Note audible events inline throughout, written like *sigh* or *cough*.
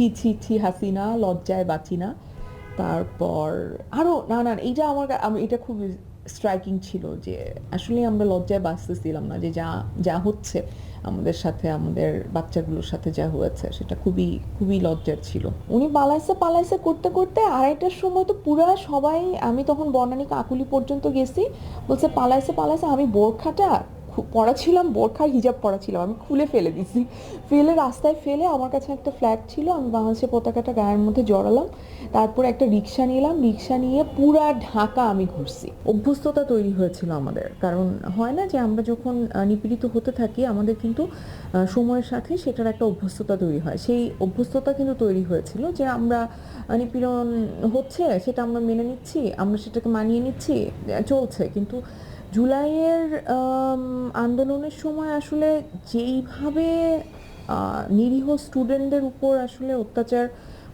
ছি ছি ছি হাসিনা, লজ্জায় বাঁচি না। তারপর আরও না না, এইটা আমার আমি, এটা খুব স্ট্রাইকিং ছিল যে আসলে আমরা লজ্জায় বাঁচতেছিলাম না যে যা যা হচ্ছে, আমাদের সাথে, আমাদের বাচ্চাগুলোর সাথে যা হয়েছে, সেটা খুবই খুবই লজ্জার ছিল। উনি পালাইছে পালাইছে করতে করতে আড়াইটার সময় তো পুরা সবাই, আমি তখন বনানী কাকুলি পর্যন্ত গেছি, বলছে পালাইছে পালাইছে, আমি বোরখাটা পরা ছিলাম বোরখার হিজাব পরা ছিলাম আমি খুলে ফেলে দিছি ফেলে, রাস্তায় ফেলে আমার কাছে একটা ফ্ল্যাট ছিল, আমি বাংলাদেশের পতাকাটা গায়ের মধ্যে জড়ালাম, তারপর একটা রিক্সা নিলাম, রিক্সা নিয়ে পুরা ঢাকা আমি ঘুরছি। অভ্যস্ততা তৈরি হয়েছিল আমাদের, কারণ হয় না যে আমরা যখন নিপীড়িত হতে থাকি, আমাদের কিন্তু সময়ের সাথে সেটার একটা অভ্যস্ততা তৈরি হয়। সেই অভ্যস্ততা কিন্তু তৈরি হয়েছিল যে আমরা নিপীড়ন হচ্ছে, সেটা আমরা মেনে নিচ্ছি, আমরা সেটাকে মানিয়ে নিচ্ছি চলছে। কিন্তু জুলাইয়ের আন্দোলনের সময় আসলে যেইভাবে নিরীহ স্টুডেন্টদের উপর আসলে অত্যাচার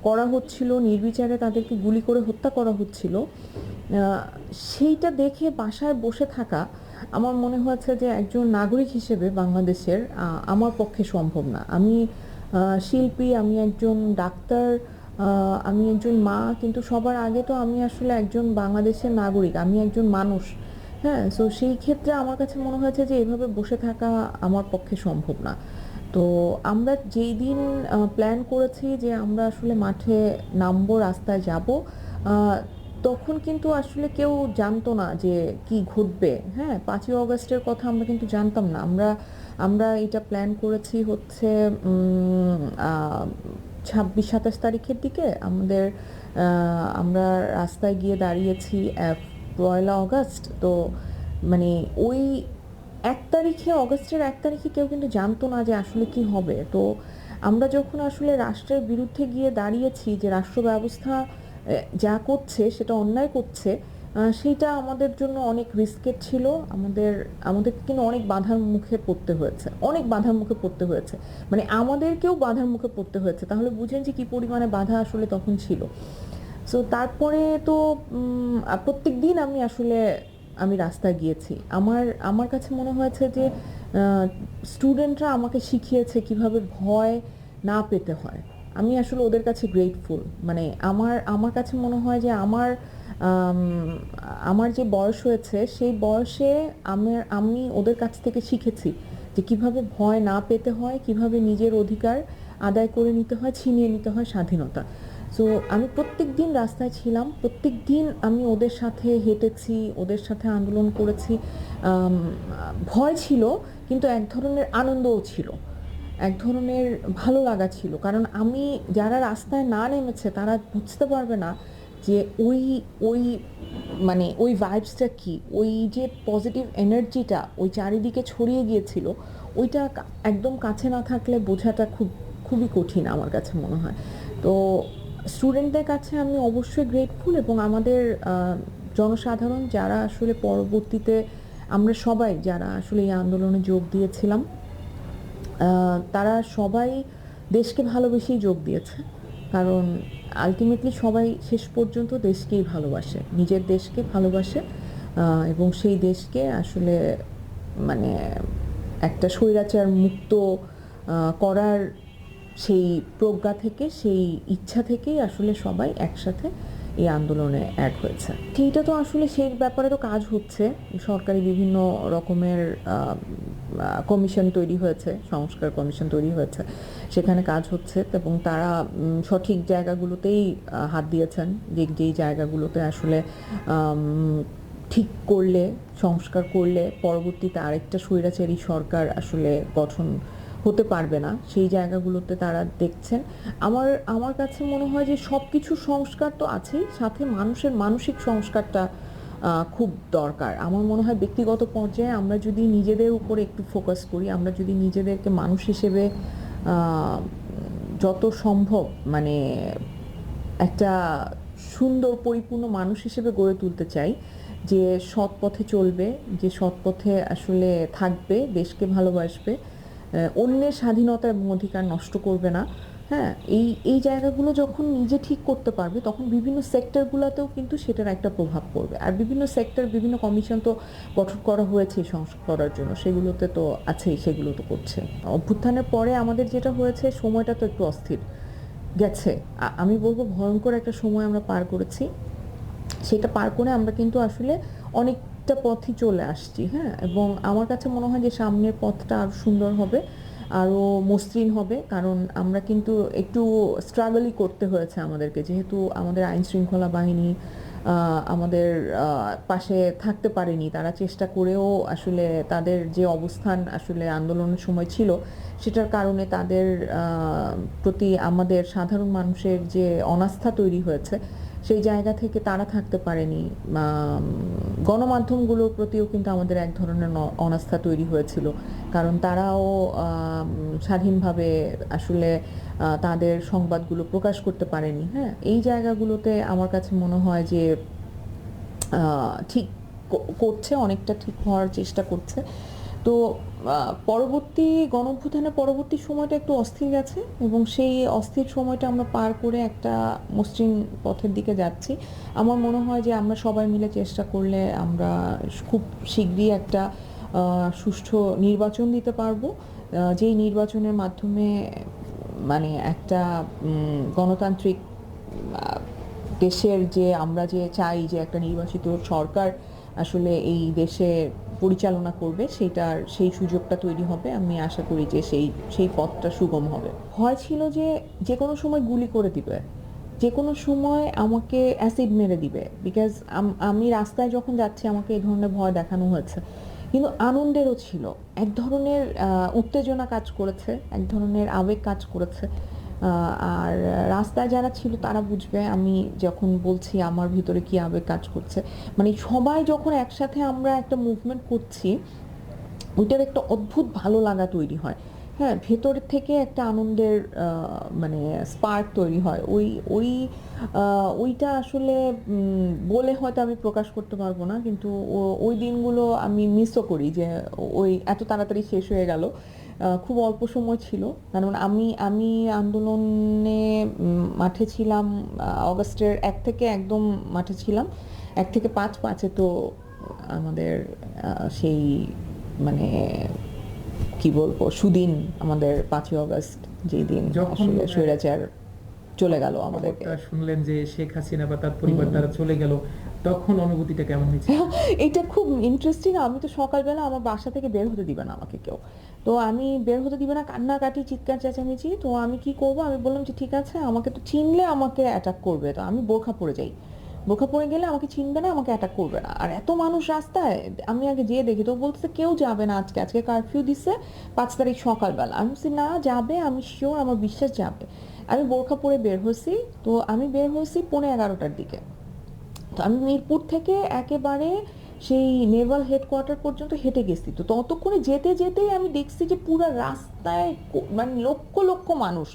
করা হচ্ছিল, নির্বিচারে তাদেরকে গুলি করে হত্যা করা হচ্ছিল সেইটা দেখে বাসায় বসে থাকা আমার মনে হয়েছে যে একজন নাগরিক হিসেবে বাংলাদেশের আমার পক্ষে সম্ভব না। আমি শিল্পী, আমি একজন ডাক্তার আমি একজন মা, কিন্তু সবার আগে তো আমি আসলে একজন বাংলাদেশের নাগরিক, আমি একজন মানুষ। হ্যাঁ সো সেই ক্ষেত্রে আমার কাছে মনে হয়েছে যে এভাবে বসে থাকা আমার পক্ষে সম্ভব না। তো আমরা যেই দিন প্ল্যান করেছি যে আমরা আসলে মাঠে নামবো, রাস্তায় যাব তখন কিন্তু আসলে কেউ জানতো না যে কি ঘটবে। হ্যাঁ পাঁচই অগস্টের কথা আমরা কিন্তু জানতাম না। আমরা আমরা এটা প্ল্যান করেছি হচ্ছে ছাব্বিশ, সাতাশ তারিখের দিকে আমাদের আমরা রাস্তায় গিয়ে দাঁড়িয়েছি পয়লা অগস্ট, তো মানে ওই এক তারিখে, অগস্টের এক তারিখে কেউ কিন্তু জানতো না যে আসলে কি হবে। তো আমরা যখন আসলে রাষ্ট্রের বিরুদ্ধে গিয়ে দাঁড়িয়েছি যে রাষ্ট্র ব্যবস্থা যা করছে সেটা অন্যায় করছে সেটা আমাদের জন্য অনেক রিস্কের ছিল। আমাদের আমাদের কিন্তু অনেক বাধার মুখে পড়তে হয়েছে। অনেক বাধার মুখে পড়তে হয়েছে। মানে আমাদেরকেও বাধার মুখে পড়তে হয়েছে। তাহলে বুঝেন যে কি পরিমাণে বাধা আসলে তখন ছিল। সো তারপরে তো প্রত্যেক দিন আমি আসলে, আমি রাস্তায় গিয়েছি। আমার আমার কাছে মনে হয়েছে যে স্টুডেন্টরা আমাকে শিখিয়েছে কীভাবে ভয় না পেতে হয়। আমি আসলে ওদের কাছে গ্রেটফুল মানে আমার আমার কাছে মনে হয় যে, আমার আমার যে বয়স হয়েছে, সেই বয়সে আমার আমি ওদের কাছ থেকে শিখেছি যে, কীভাবে ভয় না পেতে হয়, কীভাবে নিজের অধিকার আদায় করে নিতে হয়, ছিনিয়ে নিতে হয় স্বাধীনতা। সো আমি প্রত্যেক দিন রাস্তায় ছিলাম। প্রত্যেক দিন আমি ওদের সাথে হেঁটেছি, ওদের সাথে আন্দোলন করেছি। ভয় ছিল, কিন্তু এক ধরনের আনন্দও ছিল। এক ধরনের ভালো লাগা ছিল। কারণ আমি, যারা রাস্তায় না নেমেছে, তারা বুঝতে পারবে না যে ওই ওই মানে ওই ভাইবসটা কি? ওই যে পজিটিভ এনার্জিটা ওই চারিদিকে ছড়িয়ে গিয়েছিল, ওইটা একদম কাছে না থাকলে বোঝাটা খুব, খুবই কঠিন আমার কাছে মনে হয়। তো স্টুডেন্টদের কাছে আমি অবশ্যই গ্রেটফুল এবং আমাদের জনসাধারণ যারা আসলে পরবর্তীতে আমরা সবাই যারা আসলে এই আন্দোলনে যোগ দিয়েছিলাম তারা সবাই দেশকে ভালোবেসেই যোগ দিয়েছে। কারণ আলটিমেটলি সবাই শেষ পর্যন্ত দেশকেই ভালোবাসে, নিজের দেশকে ভালোবাসে এবং সেই দেশকে আসলে মানে একটা স্বৈরাচার মুক্ত করার সেই প্রজ্ঞা থেকে, সেই ইচ্ছা থেকেই আসলে সবাই একসাথে এই আন্দোলনে অ্যাড হয়েছে। সেইটা তো আসলে সেই ব্যাপারে তো কাজ হচ্ছে। সরকারি বিভিন্ন রকমের কমিশন তৈরি হয়েছে, সংস্কার কমিশন তৈরি হয়েছে। সেখানে কাজ হচ্ছে এবং তারা সঠিক জায়গাগুলোতেই হাত দিয়েছেন যে যেই জায়গাগুলোতে আসলে ঠিক করলে, সংস্কার করলে পরবর্তীতে আরেকটা স্বৈরাচারী সরকার আসলে গঠন হতে পারবে না, সেই জায়গাগুলোতে তারা দেখছেন। আমার আমার কাছে মনে হয় যে সব কিছু সংস্কার তো আছেই, সাথে মানুষের মানসিক সংস্কারটা খুব দরকার। আমার মনে হয় ব্যক্তিগত পর্যায়ে আমরা যদি নিজেদের উপরে একটু ফোকাস করি, আমরা যদি নিজেদেরকে মানুষ হিসেবে যত সম্ভব মানে একটা সুন্দর পরিপূর্ণ মানুষ হিসেবে গড়ে তুলতে চাই, যে সৎ পথে চলবে, যে সৎ পথে আসলে থাকবে, দেশকে ভালোবাসবে অন্যের স্বাধীনতা এবং অধিকার নষ্ট করবে না। হ্যাঁ এই এই জায়গাগুলো যখন নিজে ঠিক করতে পারবে, তখন বিভিন্ন সেক্টরগুলোতেও কিন্তু সেটার একটা প্রভাব পড়বে। আর বিভিন্ন সেক্টর, বিভিন্ন কমিশন তো গঠন করা হয়েছে সংস্কার করার জন্য। সেগুলোতে তো আছেই, সেগুলো তো করছে। অভ্যুত্থানের পরে আমাদের যেটা হয়েছে, সময়টা তো একটু অস্থির। গেছে। আমি বলব ভয়ঙ্কর একটা সময় আমরা পার করেছি। সেটা পার করে আমরা কিন্তু আসলে অনেকটা পথই চলে আসছি হ্যাঁ? এবং আমার কাছে মনে হয় যে সামনের পথটা আরও সুন্দর হবে আরও মসৃণ হবে, কারণ আমরা কিন্তু একটু স্ট্রাগলই করতে হয়েছে আমাদেরকে। যেহেতু আমাদের আইন শৃঙ্খলা বাহিনী আমাদের পাশে থাকতে পারেনি, তারা চেষ্টা করেও আসলে তাদের যে অবস্থান আসলে আন্দোলনের সময় ছিল, সেটার কারণে তাদের প্রতি আমাদের সাধারণ মানুষের যে অনাস্থা তৈরি হয়েছে সেই জায়গা থেকে তারা থাকতে পারেনি। গণমাধ্যমগুলোর প্রতিও কিন্তু আমাদের এক ধরনের অনাস্থা তৈরি হয়েছিল। কারণ তারাও স্বাধীনভাবে আসলে তাদের সংবাদগুলো প্রকাশ করতে পারেনি। হ্যাঁ এই জায়গাগুলোতে আমার কাছে মনে হয় যে ঠিক করছে, অনেকটা ঠিক হওয়ার চেষ্টা করছে। তো পরবর্তী গণঅভ্যুত্থানের পরবর্তী সময়টা একটু অস্থির গেছে এবং সেই অস্থির সময়টা আমরা পার করে একটা মসৃণ পথের দিকে যাচ্ছি। আমার মনে হয় যে আমরা সবাই মিলে চেষ্টা করলে আমরা খুব শীঘ্রই একটা সুষ্ঠু নির্বাচন দিতে পারব। যেই নির্বাচনের মাধ্যমে মানে একটা গণতান্ত্রিক দেশের যে আমরা যে চাই যে একটা নির্বাচিত সরকার আসলে এই দেশে পরিচালনা করবে, সেটার সেই সুযোগটা তৈরি হবে। আমি আশা করি যে সেই সেই পথটা সুগম হবে। ভয় ছিল যে যে কোনো সময় গুলি করে দিবে। যে কোনো সময় আমাকে অ্যাসিড মেরে দিবে। বিকজ আমি রাস্তায় যখন যাচ্ছি, আমাকে এই ধরনের ভয় দেখানো হয়েছে। কিন্তু আনন্দেরও ছিল। এক ধরনের উত্তেজনা কাজ করেছে, এক ধরনের আবেগ কাজ করেছে। আর রাস্তায় যারা ছিল তারা বুঝবে, আমি যখন বলছি আমার ভিতরে কি আবেগ কাজ করছে। মানে সবাই যখন একসাথে আমরা একটা মুভমেন্ট করছি, ওইটার একটা অদ্ভুত ভালো লাগা তৈরি হয়। হ্যাঁ ভেতর থেকে একটা আনন্দের মানে স্পার্ক তৈরি হয়। ওই ওই ওইটা আসলে বলে হয়তো আমি প্রকাশ করতে পারব না, কিন্তু ওই দিনগুলো আমি মিসও করি যে ওই এত তাড়াতাড়ি শেষ হয়ে গেল। খুব অল্প সময় ছিল। কারণ আমি আমি আন্দোলনে মাঠে ছিলাম অগস্টের এক থেকে একদম মাঠে ছিলাম। এক থেকে পাঁচ পাঁচে তো আমাদের সেই মানে কি বলব সুদিন আমাদের পাঁচই অগস্ট যেই দিন আসলে স্বৈরাচার চলে গেল আমাদের শুনলেন যে শেখ হাসিনা বা তার পরিবার তারা চলে গেল তখন অনুভূতিটা কেমন হয়েছে? *laughs* এটা খুব ইন্টারেস্টিং আমি তো সকালবেলা আমার বাসা থেকে বের হতে দিবে না আমাকে কেউ। তো আমি বের হতে দিবে না, কান্নাকাটি, চিৎকার, চেঁচামেচি, তো আমি কি করব? আমি বললাম যে, ঠিক আছে, আমাকে তো চিনলে আমাকে অ্যাটাক করবে। তো আমি বোরখা পরে যাই। বোরখা পরে গেলে আমাকে চিনবে না, আমাকে অ্যাটাক করবে না। আর এত মানুষ রাস্তায়, আমি আগে যেয়ে দেখি, তো বলতেছে কেউ যাবে না আজকে। আজকে কারফিউ দিছে পাঁচ তারিখ সকালবেলা। আমি বলছি, না, যাবে, আমি শিওর আমার বিশ্বাস যাবে। আমি বোরখা পরে বের হয়েছি, তো আমি বের হয়েছি পৌনে এগারোটার দিকে। তো আমি মিরপুর থেকে একেবারে সেই নেভাল হেডকোয়ার্টার পর্যন্ত হেঁটে গেছি। তো ততক্ষণে যেতে যেতেই আমি দেখছি যে পুরো রাস্তায় মানে লক্ষ লক্ষ মানুষ।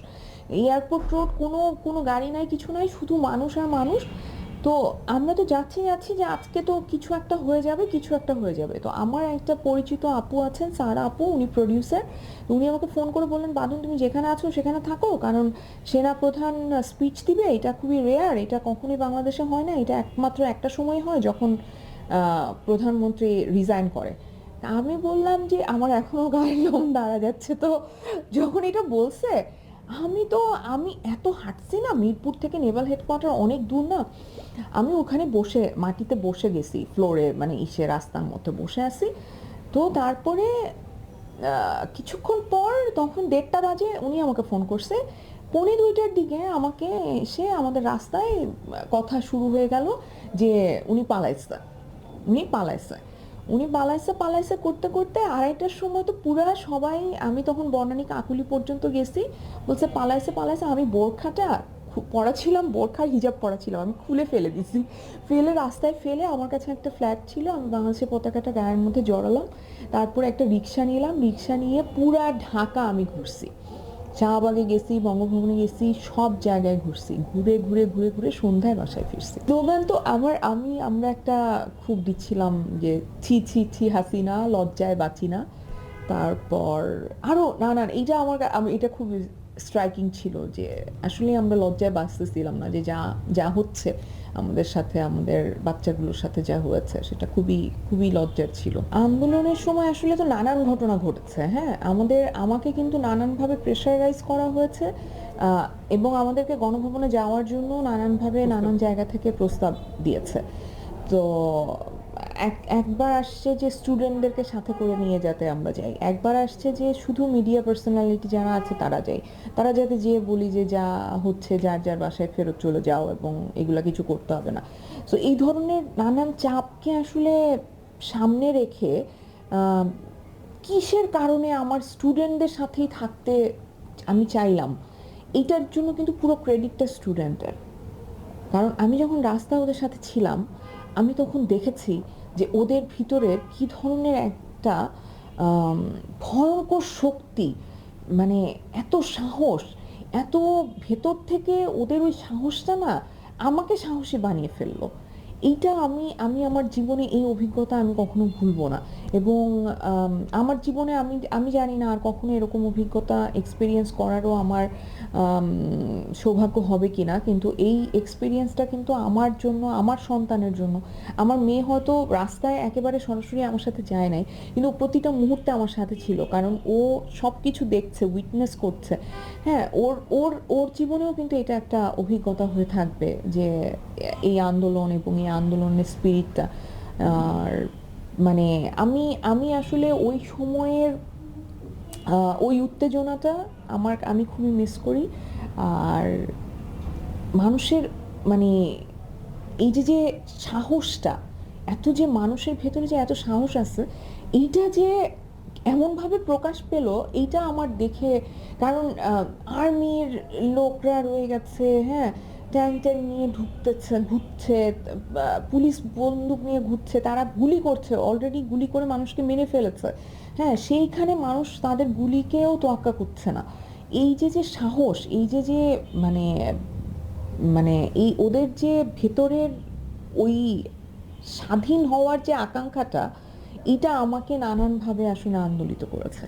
এয়ারপোর্ট রোড কোনো কোনো গাড়ি নাই, কিছু নাই, শুধু মানুষ আর মানুষ। তো আমরা তো যাচ্ছি যাচ্ছি যে আজকে তো কিছু একটা হয়ে যাবে, কিছু একটা হয়ে যাবে। তো আমার একটা পরিচিত আপু আছেন, সারা আপু, উনি প্রডিউসার উনি আমাকে ফোন করে বললেন, বাদন, তুমি যেখানে আছো সেখানে থাকো, কারণ সেনা প্রধান স্পিচ দিবে, এটা খুবই রেয়ার এটা কখনোই বাংলাদেশে হয় না, এটা একমাত্র একটা সময় হয় যখন প্রধানমন্ত্রী রিজাইন করে। আমি বললাম যে, আমার এখনও গায়ের লোম দাঁড়া যাচ্ছে। তো যখন এটা বলছে আমি তো, আমি এত হাঁটছি না, মিরপুর থেকে নেভাল হেডকোয়ার্টার অনেক দূর না, আমি ওখানে বসে, মাটিতে বসে গেছি ফ্লোরে মানে ইসে রাস্তার মধ্যে বসে আছি। তো তারপরে কিছুক্ষণ পর তখন দেড়টা বাজে উনি আমাকে ফোন করছে। পৌনে দুইটার দিকে আমাকে এসে আমাদের রাস্তায় কথা শুরু হয়ে গেল যে উনি পালাইছে উনি পালাইছে। উনি পালাইছে পালাইছে করতে করতে আড়াইটার সময় তো পুরা সবাই, আমি তখন বর্ণানী কাকুলি পর্যন্ত গেছি। বলছে পালাইছে পালাইছে আমি বোরখাটা খু- পরা ছিলাম বোরখার হিজাব পরা ছিলাম আমি খুলে ফেলে দিছি। ফেলে, রাস্তায় ফেলে আমার কাছে একটা ফ্ল্যাট ছিল, আমি বাংলাদেশের পতাকাটা গায়ের মধ্যে জড়ালাম। তারপর একটা রিক্সা নিলাম, রিক্সা নিয়ে পুরা ঢাকা আমি ঘুরছি। শাহবাগে গেছি, বঙ্গভবনে গেছি, সব জায়গায় ঘুরছি। ঘুরে ঘুরে ঘুরে ঘুরে সন্ধ্যায় বাসায় ফিরছি। স্লোগান তো আমার, আমি, আমরা একটা খুব দিচ্ছিলাম যে ছি ছি ছি, হাসিনা, লজ্জায় বাঁচি না। তারপর আরও না না এইটা আমার আমি, এটা খুব স্ট্রাইকিং ছিল যে আসলে আমরা লজ্জায় বাঁচতেছিলাম না যে যা যা হচ্ছে। আমাদের সাথে, আমাদের বাচ্চাগুলোর সাথে যা হয়েছে, সেটা খুবই খুবই লজ্জার ছিল। আন্দোলনের সময় আসলে তো নানান ঘটনা ঘটেছে হ্যাঁ? আমাদের, আমাকে কিন্তু নানানভাবে প্রেশারাইজ করা হয়েছে এবং আমাদেরকে গণভবনে যাওয়ার জন্য নানানভাবে নানান জায়গা থেকে প্রস্তাব দিয়েছে। তো এক- একবার আসছে যে স্টুডেন্টদেরকে সাথে করে নিয়ে যাতে আমরা যাই। একবার আসছে যে শুধু মিডিয়া পার্সোনালিটি যারা আছে তারা যাই। তারা যাতে যেয়ে বলি যে যা হচ্ছে, যার যার বাসায় ফেরত চলে যাও এবং এগুলা কিছু করতে হবে না। সো এই ধরনের নানান চাপকে আসলে সামনে রেখে কিসের কারণে আমার স্টুডেন্টদের সাথেই থাকতে আমি চাইলাম, এটার জন্য কিন্তু পুরো ক্রেডিটটা স্টুডেন্টের কারণ আমি যখন রাস্তায় ওদের সাথে ছিলাম, আমি তখন দেখেছি যে ওদের ভিতরে কি ধরনের একটা ভয়ঙ্কর শক্তি মানে এত সাহস, এত ভেতর থেকে ওদের ওই সাহসটা না আমাকে সাহসী বানিয়ে ফেলল। এইটা আমি আমি আমার জীবনে এই অভিজ্ঞতা আমি কখনো ভুলবো না। এবং আমার জীবনে আমি আমি জানি না আর কখনো এরকম অভিজ্ঞতা এক্সপিরিয়েন্স করারও আমার সৌভাগ্য হবে কি না কিন্তু এই এক্সপিরিয়েন্সটা কিন্তু আমার জন্য, আমার সন্তানের জন্য। আমার মেয়ে হয়তো রাস্তায় একেবারে সরাসরি আমার সাথে যায় নাই, কিন্তু প্রতিটা মুহূর্তে আমার সাথে ছিল, কারণ ও সব কিছু দেখছে উইটনেস করছে। হ্যাঁ ওর ওর ওর জীবনেও কিন্তু এটা একটা অভিজ্ঞতা হয়ে থাকবে যে, এই আন্দোলন এবং এই আন্দোলনের স্পিরিটটা আর মানে আমি আমি আসলে ওই সময়ের ওই উত্তেজনাটা আমার, আমি খুবই মিস করি। আর মানুষের মানে এই যে যে সাহসটা, এত যে মানুষের ভেতরে যে এত সাহস আছে, এইটা যে এমনভাবে প্রকাশ পেল, এইটা আমার দেখে, কারণ আর্মির লোকরা রয়ে গেছে হ্যাঁ ট্যাঙ্ক ট্যাঙ্ক নিয়ে ঢুকতেছে, ঘুরছে পুলিশ বন্দুক নিয়ে ঘুরছে, তারা গুলি করছে অলরেডি গুলি করে মানুষকে মেরে ফেলেছে। হ্যাঁ সেইখানে মানুষ তাদের গুলিকেও তোয়াক্কা করছে না। এই যে যে সাহস, এই যে যে মানে মানে এই ওদের যে ভেতরের ওই স্বাধীন হওয়ার যে আকাঙ্ক্ষাটা, এটা আমাকে নানানভাবে আসলে আন্দোলিত করেছে।